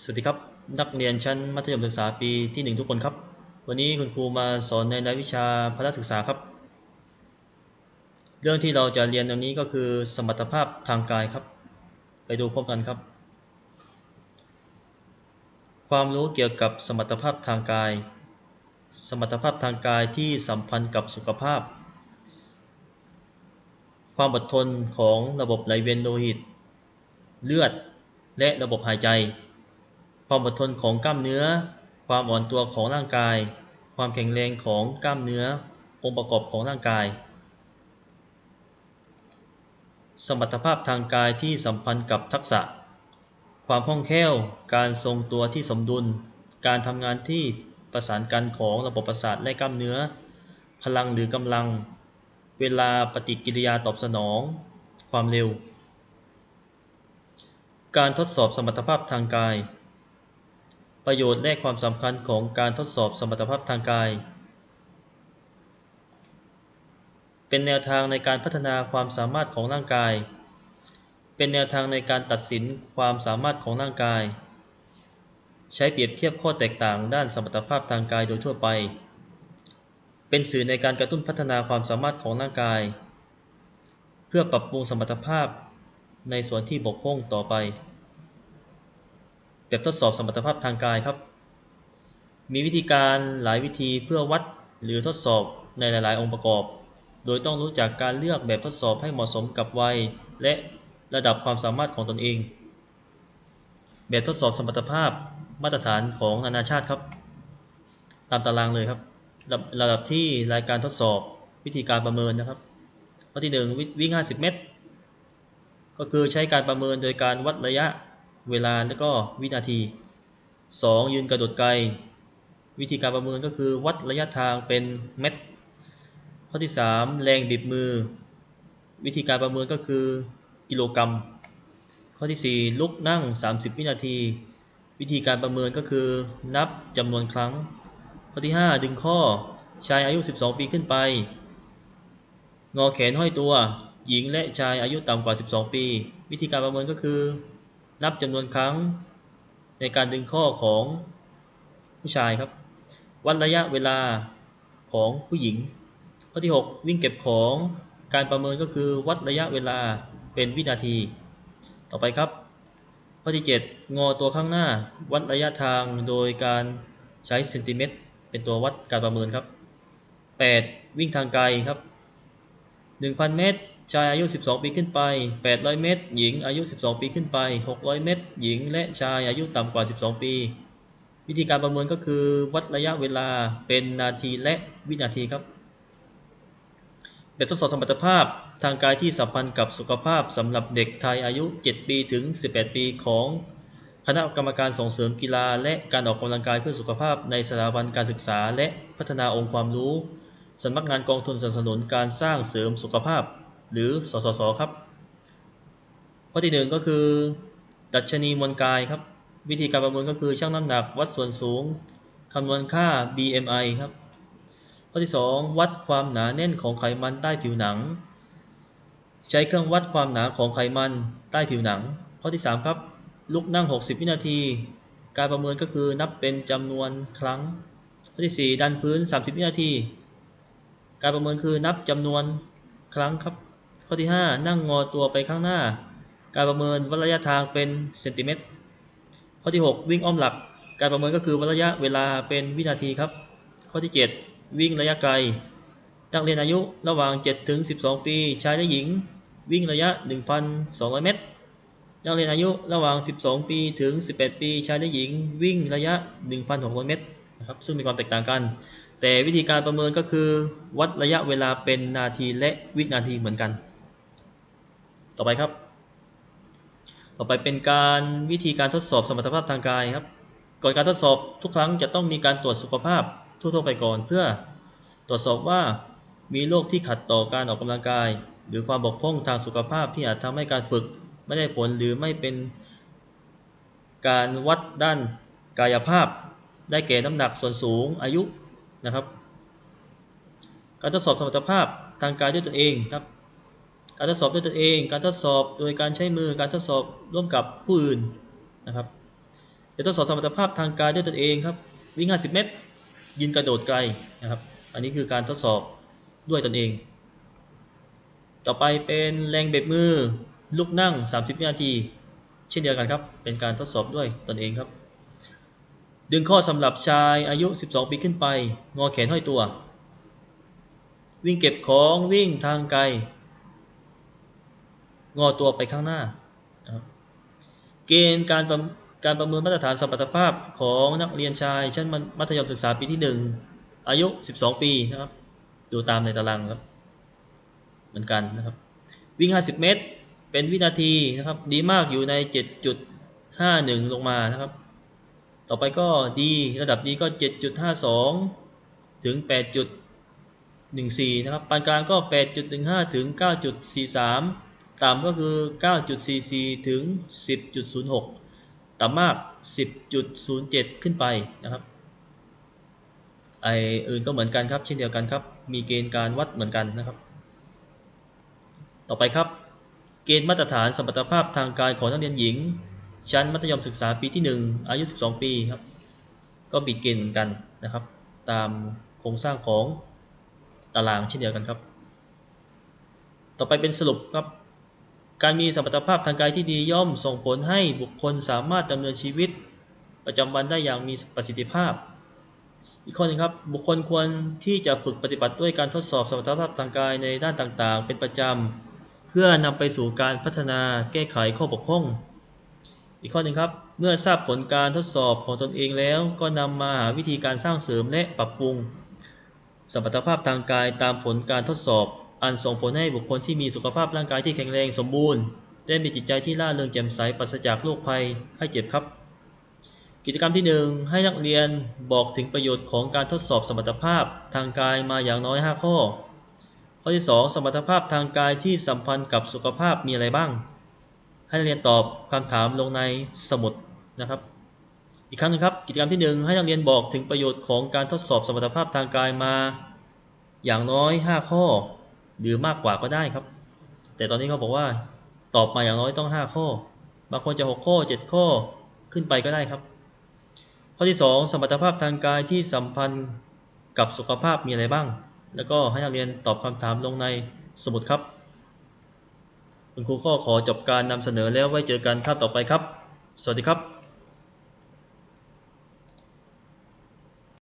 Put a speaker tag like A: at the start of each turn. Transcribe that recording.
A: สวัสดีครับ นักเรียนชั้นมัธยมศึกษาปีที่ 1 ทุกคนครับ วันนี้คุณครูมาสอนในรายวิชาพละศึกษาครับ เรื่องที่เราจะเรียนวันนี้ก็คือสมรรถภาพทางกายครับ ไปดูพร้อมกันครับ ความรู้เกี่ยวกับสมรรถภาพทางกาย สมรรถภาพทางกายที่สัมพันธ์กับสุขภาพ ความอดทนของระบบไหลเวียนโลหิต เลือดและระบบหายใจ ความอดทนของกล้ามเนื้อ ความอ่อนตัวของร่างกาย ความแข็งแรงของกล้ามเนื้อ องค์ประกอบของร่างกาย สมรรถภาพทางกายที่สัมพันธ์กับทักษะ ความคล่องแคล่ว การทรงตัวที่สมดุล การทำงานที่ประสานกันของระบบประสาทและกล้ามเนื้อ พลังหรือกำลัง เวลาปฏิกิริยาตอบสนอง ความเร็ว การทดสอบสมรรถภาพทางกาย ประโยชน์และความสำคัญของการทดสอบสมรรถภาพทางกาย เป็นแนวทางในการพัฒนาความสามารถของร่างกาย เป็นแนวทางในการตัดสินความสามารถของร่างกาย ใช้เปรียบเทียบข้อแตกต่างด้านสมรรถภาพทางกายโดยทั่วไป เป็นสื่อในการกระตุ้นพัฒนาความสามารถของร่างกาย เพื่อปรับปรุงสมรรถภาพในส่วนที่บกพร่องต่อไป แบบทดสอบสมรรถภาพทางกายครับ มีวิธีการหลายวิธีเพื่อวัดหรือทดสอบในหลาย ๆ องค์ประกอบ โดยต้องรู้จักการเลือกแบบทดสอบให้เหมาะสมกับวัย และระดับความสามารถของตนเอง แบบทดสอบสมรรถภาพมาตรฐานของนานาชาติครับ ตามตารางเลยครับ ระดับระดับที่รายการทดสอบวิธีการประเมินนะครับข้อที่ 1 วิ่ง 50 เมตร ก็คือใช้การประเมินโดยการวัดระยะ เวลาและก็วินาที 2. ยืนกระโดดไกล วิธีการประเมินก็คือวัดระยะทางเป็นเมตร ข้อที่ 3 แรงบีบมือ วิธีการประเมินก็คือกิโลกรัม ข้อที่ 4 ลุกนั่ง 30 วินาที วิธีการประเมินก็คือนับจำนวนครั้ง ข้อที่ 5 ดึงข้อชายอายุ 12 ปีขึ้นไป งอแขนห้อยตัว หญิงและชายอายุต่ำกว่า 12 ปี วิธีการประเมินก็คือ นับจำนวนครั้งในการดึงข้อของผู้ชายครับ วัดระยะเวลาของผู้หญิง ข้อที่ 6 วิ่งเก็บของการประเมินก็คือวัดระยะเวลาเป็นวินาที ต่อไปครับ ข้อที่ 7 งอตัวข้างหน้า วัดระยะทางโดยการใช้เซนติเมตรเป็นตัววัดการประเมินครับ 8. วิ่งทางไกลครับ 1,000 เมตร ชายอายุ 12 ปีขึ้นไป 800 เมตร หญิงอายุ 12 ปีขึ้นไป 600 เมตร หญิง และชายอายุต่ำกว่า 12 ปี วิธีการประเมินก็คือวัดระยะเวลาเป็นนาทีและวินาทีครับ แบบทดสอบสมรรถภาพทางกายที่สัมพันธ์กับสุขภาพสำหรับเด็กไทยอายุ 7 ปีถึง 18 ปีของคณะกรรมการส่งเสริมกีฬา และการออกกำลังกายเพื่อสุขภาพในสถาบันการศึกษา และพัฒนาองค์ความรู้สำนักงานกองทุนสนับสนุนการสร้างเสริมสุขภาพ หรือสสสครับ ข้อที่หนึ่งก็คือ ดัชนีมวลกายครับ วิธีการประเมินก็คือชั่งน้ำหนัก วัดส่วนสูงคำนวณค่า BMI ครับ ข้อที่ 2 วัดความหนาแน่นของไขมันใต้ผิวหนัง ใช้เครื่องวัดความหนาของไขมันใต้ผิวหนัง ข้อที่ 3 ครับ ลุกนั่ง 60 วินาที การประเมินก็คือนับเป็นจำนวนครั้ง ข้อที่ 4 ดันพื้น 30 วินาที การประเมินคือนับจำนวนครั้งครับ ข้อที่ 5 นั่งงอตัวไปข้างหน้า การประเมินวัดระยะทางเป็นเซนติเมตร ข้อที่ 6 วิ่งอ้อมหลัก การประเมินก็คือวัดระยะเวลาเป็นวินาทีครับ ข้อที่ 7 วิ่งระยะไกล นักเรียนอายุระหว่าง 7 ถึง 12 ปีชายและหญิง วิ่งระยะ 1,200 เมตร นักเรียนอายุระหว่าง 12 ปีถึง 18 ปีชายและหญิง วิ่งระยะ 1,600 เมตรนะครับ ซึ่งมีความแตกต่างกัน แต่วิธีการประเมินก็คือ วัดระยะเวลาเป็นนาทีและวินาทีเหมือนกัน ต่อไปครับ ต่อไปเป็นการวิธีการทดสอบสมรรถภาพทางกายครับก่อนการทดสอบทุกครั้งจะต้องมีการตรวจสุขภาพทั่วๆไปก่อน เพื่อตรวจสอบว่ามีโรคที่ขัดต่อการออกกำลังกาย หรือความบกพร่องทางสุขภาพที่อาจทำให้การฝึกไม่ได้ผลหรือไม่เป็นการวัดด้านกายภาพ ได้แก่น้ำหนักส่วนสูงอายุนะครับ การทดสอบสมรรถภาพทางกายด้วยตนเองครับ การทดสอบด้วยตนเอง การทดสอบโดยการใช้มือ การทดสอบร่วมกับผู้อื่นนะครับจะทดสอบสมรรถภาพทางกายด้วยตนเองครับ วิ่ง 50 เมตรยืนกระโดดไกลนะครับ อันนี้คือการทดสอบด้วยตนเอง ต่อไปเป็นแรงเบ็ดมือลุกนั่ง 30 วินาที เช่นเดียวกันครับ เป็นการทดสอบด้วยตนเองครับ ดึงข้อสำหรับชายอายุ 12 ปีขึ้นไป งอแขนห้อยตัว วิ่งเก็บของวิ่งทางไกล งอตัวไปข้างหน้า เกณฑ์การประการประเมินมาตรฐานสมรรถภาพของนักเรียนชาย ชั้นมัธยมศึกษาปีที่ 1 อายุ 12 ปีนะครับ ดูตามในตารางครับ เหมือนกันนะครับ วิ่ง 50 เมตร เป็นวินาทีนะครับ ดีมากอยู่ใน 7.51 ลงมานะครับ ต่อไปก็ดีระดับดีก็ 7.52 ถึง 8.14 นะครับ ปานกลางก็ 8.15 ถึง 9.43 ต่ำก็คือ 9.44 ถึง 10.06 ต่ำมาก 10.07 ขึ้นไปนะครับ ไออื่นก็เหมือนกันครับ เช่นเดียวกันครับ มีเกณฑ์การวัดเหมือนกันนะครับ ต่อไปครับ เกณฑ์มาตรฐานสมรรถภาพทางกายของนักเรียนหญิง ชั้นมัธยมศึกษาปีที่ 1 อายุ 12 ปีครับ ก็มีเกณฑ์เหมือนกันนะครับ ตามโครงสร้างของตารางเช่นเดียวกันครับ ต่อไปเป็นสรุปครับ การมีสมรรถภาพทางกายที่ดีย่อมส่งผลให้บุคคลสามารถดำเนินชีวิต ประจำวันได้อย่างมีประสิทธิภาพ อีกข้อหนึงครับบุคคลควรที่จะฝึกปฏิบัติด้วยการทดสอบสมรรถภาพทางกายในด้านต่างๆ เป็นประจำเพื่อนำไปสู่การพัฒนาแก้ไขข้อบกพร่อง อีกข้อหนึ่งครับเมื่อทราบผลการทดสอบของตนเองแล้ว ก็นำมาหาวิธีการสร้างเสริมและปรับปรุงสมรรถภาพทางกายตามผลการทดสอบ อันส่งผลให้บุคคลที่มีสุขภาพร่างกายที่แข็งแรงสมบูรณ์และมีจิตใจที่ล่าเริงแจ่มใสปราศจากโรคภัยให้เจ็บครับ กิจกรรมที่ 1 ให้นักเรียนบอกถึงประโยชน์ของการทดสอบสมรรถภาพทางกายมาอย่างน้อย 5 ข้อ ข้อที่ 2 สมรรถภาพทางกายที่สัมพันธ์กับสุขภาพมีอะไรบ้าง ให้นักเรียนตอบคำถามลงในสมุดนะครับ อีกครั้งหนึงครับ กิจกรรมที่ 1 ให้นักเรียนบอกถึงประโยชน์ของการทดสอบสมรรถภาพทางกายมา อย่างน้อย 5 ข้อ หรือมากกว่าก็ได้ครับ แต่ตอนนี้เขาบอกว่าตอบมาอย่างน้อยต้อง 5 ข้อ บางคนจะ 6 ข้อ 7 ข้อขึ้นไปก็ได้ครับ ข้อที่ 2 สมรรถภาพทางกายที่สัมพันธ์กับสุขภาพมีอะไรบ้าง แล้วก็ให้นักเรียนตอบคำถามลงในสมุดครับ คุณครูก็ขอจบการนำเสนอแล้วไว้เจอกันคาบต่อไปครับ สวัสดีครับ